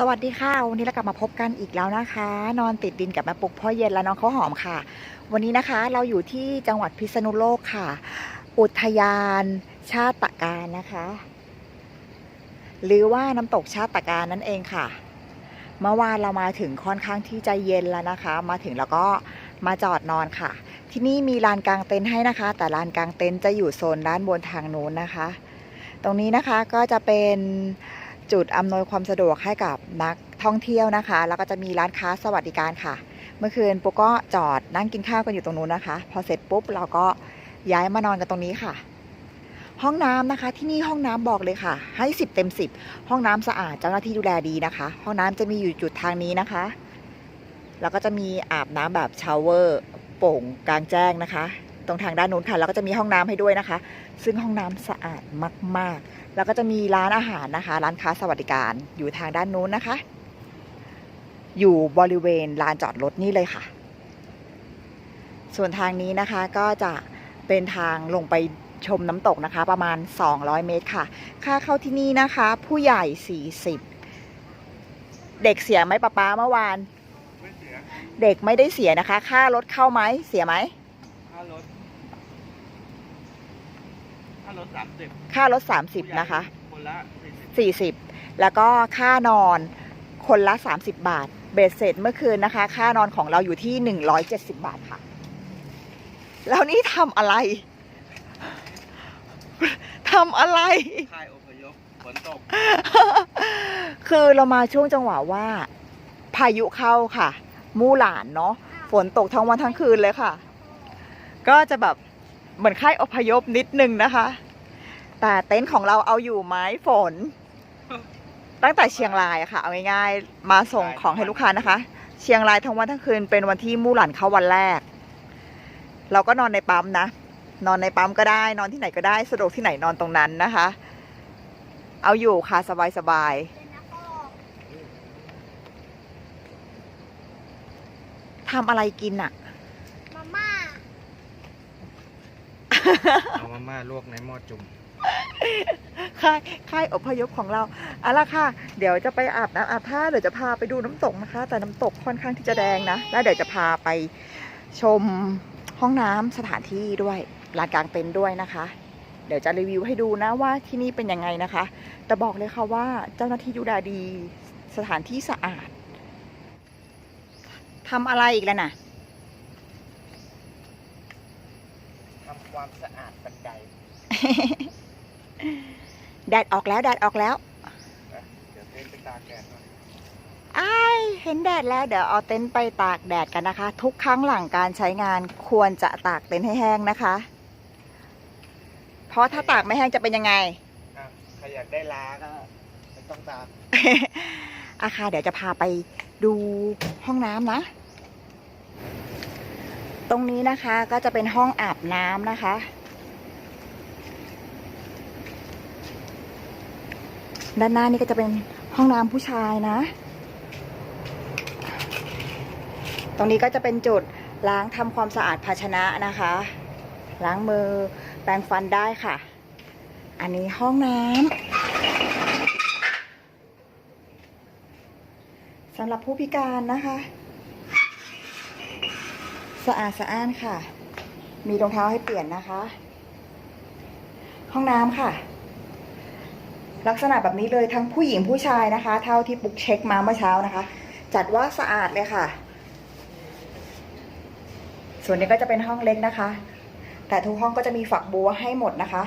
สวัสดีค่ะ วันนี้เรากลับมาพบกันอีกแล้วนะคะ นอนติดดินกับแม่ปุกพ่อเย็นและน้องเขาหอมค่ะ วันนี้นะคะเราอยู่ที่จังหวัดพิษณุโลกค่ะ อุทยานชาติการนะคะ หรือว่าน้ำตกชาติการนั่นเองค่ะ เมื่อวานเรามาถึงค่อนข้างที่จะเย็นแล้วนะคะ มาถึงแล้วก็มาจอดนอนค่ะ ที่นี่มีลานกลางเต็นท์ให้นะคะ แต่ลานกลางเต็นท์จะอยู่โซนด้านบนทางโน้นนะคะ ตรงนี้นะคะก็จะเป็น จุดอำนวยความสะดวกให้กับนักท่องเที่ยวนะคะ แล้วก็จะมีร้านค้าสวัสดิการค่ะ เมื่อคืนปุ๊กก็จอดนั่งกินข้าวกันอยู่ตรงนู้นนะคะ พอเสร็จปุ๊บเราก็ย้ายมานอนกันตรงนี้ค่ะ ห้องน้ำนะคะ ที่นี่ห้องน้ำบอกเลยค่ะ ให้ 10 เต็ม 10 ห้องน้ำสะอาดเจ้าหน้าที่ดูแลดีนะคะ ห้องน้ำจะมีอยู่จุดทางนี้นะคะ แล้วก็จะมีอาบน้ำแบบชาวเวอร์โป่งกลางแจ้งนะคะ ตรงทางด้านนู้นค่ะ แล้วก็จะมีห้องน้ำให้ด้วยนะคะ ซึ่งห้องน้ำสะอาดมาก ๆ แล้วก็จะมีร้านอาหารนะคะ ร้านค้าสวัสดิการอยู่ทางด้านนู้นนะคะ อยู่บริเวณลานจอดรถนี่เลยค่ะ ส่วนทางนี้นะคะก็จะเป็นทางลงไปชมน้ำตกนะคะ ประมาณ 200 เมตรค่ะ ค่าเข้าที่นี่นะคะ ผู้ใหญ่ 40 เด็กเสียไหมป้าป้าเมื่อวานไม่เสียเด็กไม่ได้เสียนะคะ ค่ารถเข้าไหมเสียไหมค่ารถค่ารถสามสิบค่ารถ 30 นะคะ คนละสี่สิบ40 แล้วก็ค่านอนคนละ 30 บาท เบสเสร็จเมื่อคืนนะคะ ค่านอนของเราอยู่ที่ 170 บาทค่ะ แล้วนี่ทำอะไร ทำอะไร ค่ายอพยพฝนตกคือเรามาช่วงจังหวะว่า พายุเข้าค่ะ มู่หลานเนาะฝนตกทั้งวันทั้งคืนเลยค่ะ ก็จะแบบเหมือนค่ายอพยพนิดนึงนะคะ แต่เต็นท์ของเราเอาอยู่ไหมฝน ตั้งแต่เชียงรายอะค่ะ เอาง่ายๆ มาส่งของให้ลูกค้านะคะ เชียงรายทั้งวันทั้งคืนเป็นวันที่มู่หลานเข้าวันแรก เราก็นอนในปั๊มนะ นอนในปั๊มก็ได้ นอนที่ไหนก็ได้สะดวกที่ไหนนอนตรงนั้นนะคะ เอาอยู่ค่ะสบายๆทำอะไรกินอะมาม่า เอามาม่าลวกในหม้อจุ่ม ค่ายค่ายอพยพของเราเอาละค่ะ เดี๋ยวจะไปอาบน้ำอาบท่าเดี๋ยวจะพาไปดูน้ำตกนะคะ แต่น้ำตกค่อนข้างที่จะแดงนะ แล้วเดี๋ยวจะพาไปชมห้องน้ำสถานที่ด้วยลานกลางเต็นท์ด้วยนะคะ เดี๋ยวจะรีวิวให้ดูนะว่าที่นี่เป็นยังไงนะคะ แต่บอกเลยค่ะว่าเจ้าหน้าที่ดูแลดีสถานที่สะอาดทำอะไรอีกแล้วน่ะทำความสะอาดบันได แดดออกแล้วแดดออกแล้วเดี๋ยวเต้นไปตากแดดหน่อยอ้ายเห็นแดดแล้วเดี๋ยวเอาเต็นท์ไปตากแดดกันนะคะ ทุกครั้งหลังการใช้งานควรจะตากเต็นท์ให้แห้งนะคะ เพราะถ้าตากไม่แห้งจะเป็นยังไง อะใครอยากได้ล้าก็ไม่ต้องตาก อาคาเดี๋ยวจะพาไปดูห้องน้ำนะ ตรงนี้นะคะก็จะเป็นห้องอาบน้ำนะคะ ด้านหน้านี่ก็จะเป็นห้องน้ำผู้ชายนะ ตรงนี้ก็จะเป็นจุดล้างทำความสะอาดภาชนะนะคะ ล้างมือแปรงฟันได้ค่ะ อันนี้ห้องน้ำสำหรับผู้พิการนะคะ สะอาดสะอ้านค่ะ มีรองเท้าให้เปลี่ยนนะคะ ห้องน้ำค่ะ ลักษณะแบบนี้เลยทั้งผู้หญิงผู้ชายนะคะ เท่าที่ปุ๊กเช็คมาเมื่อเช้านะคะ จัดว่าสะอาดเลยค่ะ ส่วนนี้ก็จะเป็นห้องเล็กนะคะ แต่ทุกห้องก็จะมีฝักบัวให้หมดนะคะ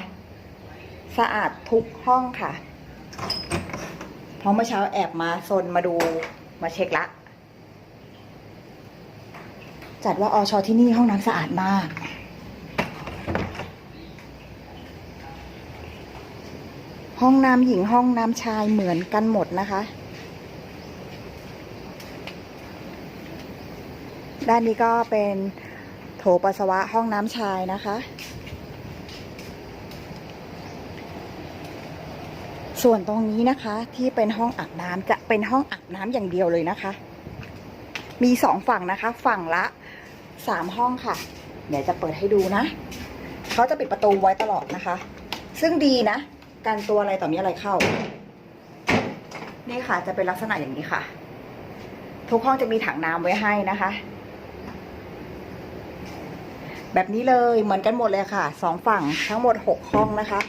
สะอาดทุกห้องค่ะ เพราะเมื่อเช้าแอบมาซนมาดูมาเช็คละ จัดว่าอชที่นี่ห้องน้ำสะอาดมาก ห้องน้ำหญิงห้องน้ำชายเหมือนกันหมดนะคะ ด้านนี้ก็เป็นโถปัสสาวะห้องน้ำชายนะคะ ส่วนตรงนี้นะคะที่เป็นห้องอาบน้ำจะเป็นห้องอาบน้ำอย่างเดียวเลยนะคะ มีสองฝั่งนะคะ ฝั่งละสามห้องค่ะ เดี๋ยวจะเปิดให้ดูนะ เขาจะปิดประตูไว้ตลอดนะคะ ซึ่งดีนะ กันตัวอะไรต่อมีอะไรเข้า นี่ค่ะจะเป็นลักษณะอย่างนี้ค่ะ ทุกห้องจะมีถังน้ำไว้ให้นะคะ แบบนี้เลยเหมือนกันหมดเลยค่ะสองฝั่งทั้งหมดหกห้องนะคะ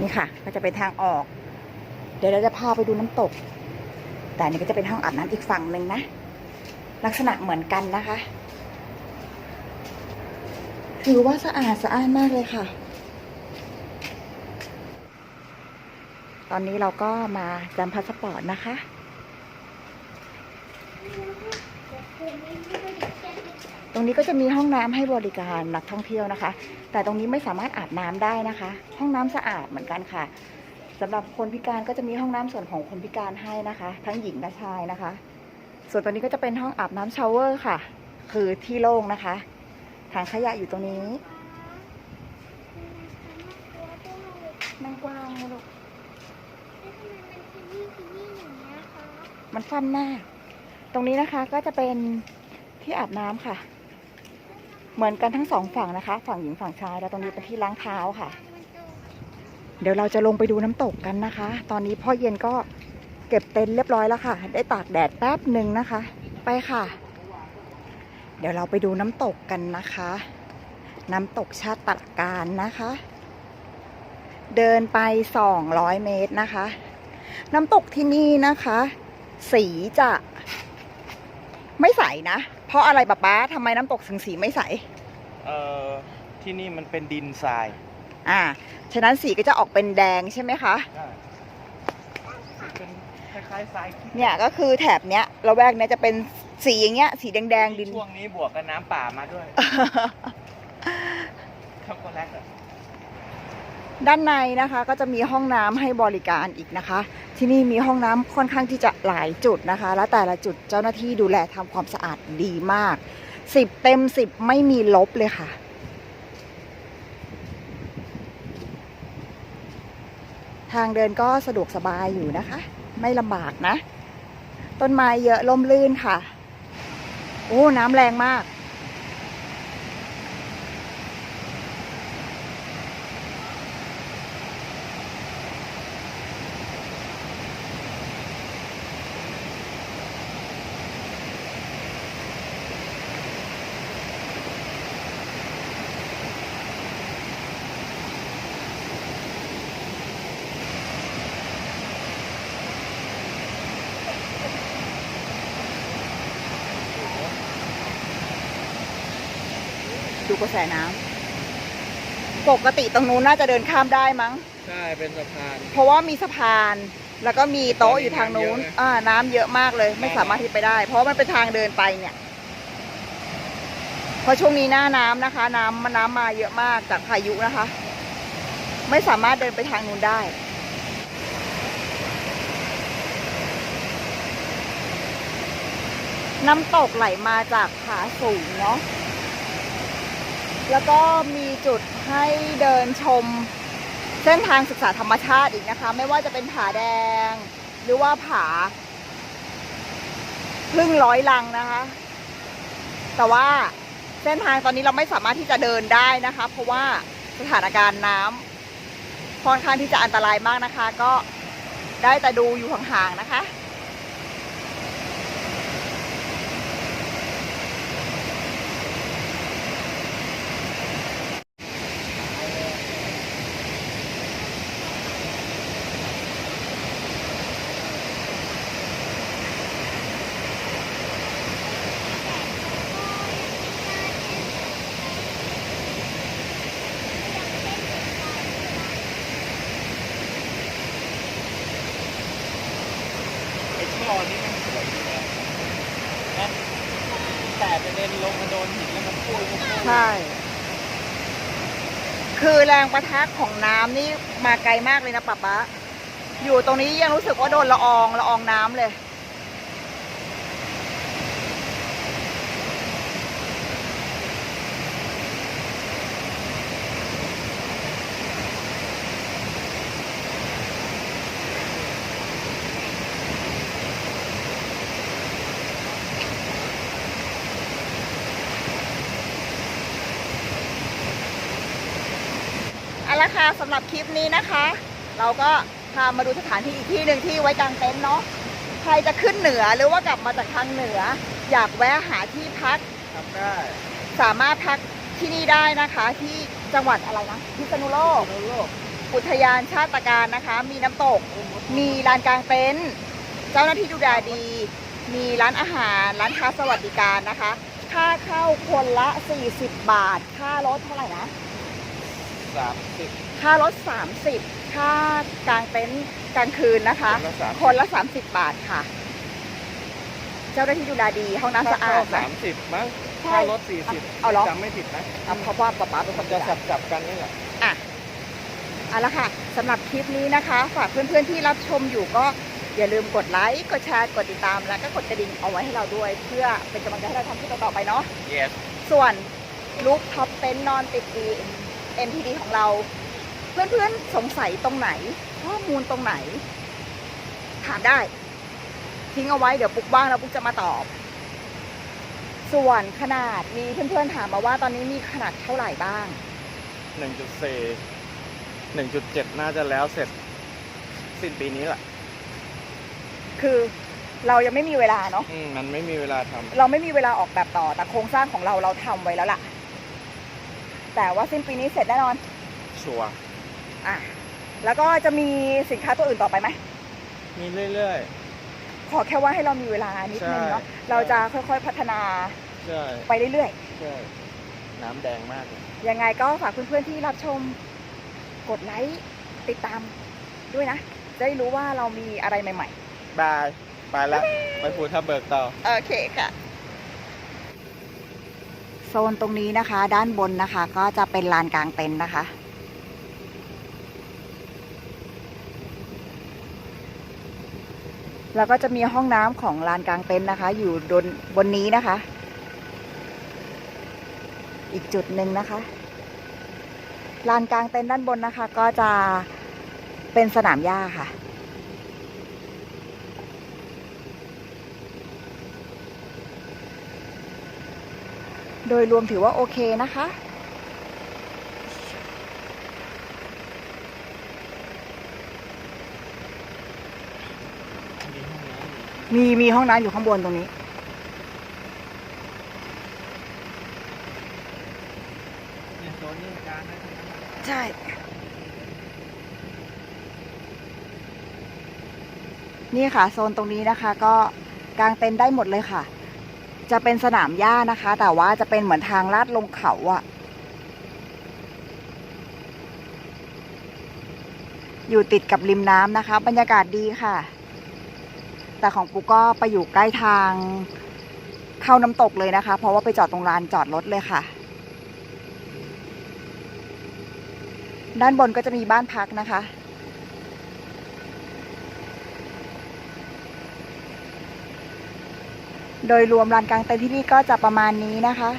นี่ค่ะ ก็จะเป็นทางออก เดี๋ยวเราจะพาไปดูน้ำตก แต่นนี้ก็จะเป็นห้องอาบน้ำอีกฝั่งหนึ่งนะ ลักษณะเหมือนกันนะคะ ถือว่าสะอาดสะอ้านมากเลยค่ะ ตอนนี้เราก็มาจำพาสปอร์ตนะคะ ตรงนี้ก็จะมีห้องน้ำให้บริการนักท่องเที่ยวนะคะ แต่ตรงนี้ไม่สามารถอาบน้ำได้นะคะ ห้องน้ำสะอาดเหมือนกันค่ะสำหรับคนพิการก็จะมีห้องน้ำส่วนของคนพิการให้นะคะ ทั้งหญิงและชายนะคะ ส่วนตัวนี้ก็จะเป็นห้องอาบน้ำชาวเวอร์ค่ะ คือที่โล่งนะคะ ถังขยะอยู่ตรงนี้มันกว้างนะลูกมันฟันหน้า ตรงนี้นะคะก็จะเป็นที่อาบน้ำค่ะ เหมือนกันทั้งสองฝั่งนะคะ ฝั่งหญิงฝั่งชาย แล้วตรงนี้เป็นที่ล้างเท้าค่ะ เดี๋ยวเราจะลงไปดูน้ำตกกันนะคะ ตอนนี้พ่อเย็นก็เก็บเต็นท์เรียบร้อยแล้วค่ะ ได้ตากแดดแป๊บหนึ่งนะคะ ไปค่ะ เดี๋ยวเราไปดูน้ำตกกันนะคะ น้ำตกชาติตระการนะคะ เดินไป 200 เมตรนะคะ น้ำตกที่นี่นะคะ สีจะไม่ใสนะ เพราะอะไรป๊าป๊าทำไมน้ำตกถึงสีไม่ใส เอ่อ ที่นี่มันเป็นดินทราย อ่า ฉะนั้นสีก็จะออกเป็นแดงใช่ไหมคะ เป็นคล้ายๆทรายขี้เนี่ยก็คือแถบเนี้ยเราแวกเนี้ยจะเป็น สีอย่างเงี้ย สีแดงๆดิน ช่วงนี้บวกกับน้ำป่ามาด้วยช็อกโกแลตอะด้านในนะคะก็จะมีห้องน้ำให้บริการอีกนะคะ ที่นี่มีห้องน้ำค่อนข้างที่จะหลายจุดนะคะ และแต่ละจุดเจ้าหน้าที่ดูแลทำความสะอาดดีมาก 10 เต็ม 10 ไม่มีลบเลยค่ะ ทางเดินก็สะดวกสบายอยู่นะคะ ไม่ลำบากนะ ต้นไม้เยอะล่มลื่นค่ะ โอ้ น้ำแรงมาก กระแสน้ำปกติตรงนู้นน่าจะเดินข้ามได้มั้ง ใช่เป็นสะพาน เพราะว่ามีสะพาน แล้วก็มีโต๊ะอยู่ทางนู้น น้ำเยอะนะ อ่า น้ำเยอะมากเลย ไม่สามารถที่ไปได้ เพราะว่ามันเป็นทางเดินไปเนี่ย เพราะช่วงนี้หน้าน้ำนะคะ น้ำมันน้ำมาเยอะมากจากพายุนะคะ ไม่สามารถเดินไปทางนู้นได้ น้ำตกไหลมาจากผาสูงเนาะ แล้วก็มีจุดให้เดินชมเส้นทางศึกษาธรรมชาติอีกนะคะ ไม่ว่าจะเป็นผาแดง หรือว่าผาพึ่งร้อยลังนะคะ แต่ว่าเส้นทางตอนนี้เราไม่สามารถที่จะเดินได้นะคะ เพราะว่าสถานการณ์น้ำค่อนข้างที่จะอันตรายมากนะคะ ก็ได้แต่ดูอยู่ห่างๆนะคะ ไอ้ช่อนี่มันสวยดีนะนะแต่ประเด็นลงมาโดนหินแล้วมันพุ่งพุ่งพุ่งใช่ คือแรงประทะของน้ำนี่มาไกลมากเลยนะป๊าป๊าอยู่ตรงนี้ยังรู้สึกว่าโดนละอองละอองน้ำเลย ละค่ะสำหรับคลิปนี้นะคะ เราก็พามาดูสถานที่อีกที่หนึ่งที่ไว้กางเต็นท์เนาะใครจะขึ้นเหนือหรือว่ากลับมาจากทางเหนือ อยากแวะหาที่พักทำได้สามารถพักที่นี่ได้นะคะ ที่จังหวัดอะไรนะพิษณุโลกโลโลกอุทยานชาติการนะคะ มีน้ำตก มีลานกลางเต็นท์เจ้าหน้าที่ดูแลดี มีร้านอาหาร ร้านค้าสวัสดิการนะคะ ค่าเข้าคนละ 40 บาท ค่ารถเท่าไหร่นะ สามสิบ ค่ารถ 30 ค่ากลางเต็นท์กลางคืนนะคะ คนละสามคนละ 30 บาทค่ะ เจ้าหน้าที่ดูแลดีห้องน้ำสะอาดสานะมสิบมั้งใช่ค่ารถสี่สิบเอาเหรอ จำไม่ผิดนะเอาเพราะว่าป๊าป๊าเป็นคนจะจ่ายสับจับๆกันนี่แหละ อะเอาละค่ะสำหรับคลิปนี้นะคะ ฝากเพื่อนๆที่รับชมอยู่ก็อย่าลืมกดไลค์กดแชร์กดติดตามแล้วก็กดกระดิ่งเอาไว้ให้เราด้วย เพื่อเป็นกำลังใจให้เราทำคลิปต่อๆไปเนาะ yes ส่วนลูกท็อปเต็นนอนติดดี MTD ของเรา เพื่อนๆสงสัยตรงไหน ข้อมูลตรงไหน ถามได้ ทิ้งเอาไว้เดี๋ยวปุ๊กบ้างแล้วปุ๊กจะมาตอบ ส่วนขนาดมีเพื่อนๆถามมาว่าตอนนี้มีขนาดเท่าไหร่บ้าง หนึ่งจุดสี่หนึ่งจุดเจ็ดน่าจะแล้วเสร็จ สิ้นปีนี้แหละคือเรายังไม่มีเวลาเนาะ อืมมันไม่มีเวลาทำ เราไม่มีเวลาออกแบบต่อแต่โครงสร้างของเราเราทำไว้แล้วล่ะ แต่ว่าสิ้นปีนี้เสร็จแน่นอน ชัวร์อะแล้วก็จะมีสินค้าตัวอื่นต่อไปไหม มีเรื่อย ขอแค่ว่าให้เรามีเวลานิดนึงเนาะ ใช่ เราจะค่อยๆพัฒนาๆ ใช่ ไปเรื่อยใช่ น้ำแดงมากเลยๆ ยังไงก็ฝากเพื่อนๆที่รับชม กดไลค์ติดตามด้วยนะ จะได้รู้ว่าเรามีอะไรใหม่ บาย ไปละ ไปภูทับเบิกต่อ ๆ โอเคค่ะ โซนตรงนี้นะคะ ด้านบนนะคะ ก็จะเป็นลานกลางเต็นท์นะคะ แล้วก็จะมีห้องน้ำของลานกลางเต็นท์นะคะ อยู่บนบนนี้นะคะ อีกจุดหนึ่งนะคะลานกลางเต็นท์ด้านบนนะคะ ก็จะเป็นสนามหญ้าค่ะ โดยรวมถือว่าโอเคนะคะ มีมีห้องน้ำอยู่ข้างบนตรงนี้ เนี่ยโซนนี้กลางนะใช่ นี่ค่ะ โซนตรงนี้นะคะ ก็กางเต็นท์ได้หมดเลยค่ะ จะเป็นสนามหญ้านะคะ แต่ว่าจะเป็นเหมือนทางลาดลงเขาอะอยู่ติดกับริมน้ำนะคะ บรรยากาศดีค่ะ แต่ของปูก็ไปอยู่ใกล้ทางเข้าน้ำตกเลยนะคะ เพราะว่าไปจอดตรงลานจอดรถเลยค่ะ ด้านบนก็จะมีบ้านพักนะคะ โดยรวมลานกลางเต็นท์ที่นี่ก็จะประมาณนี้นะคะ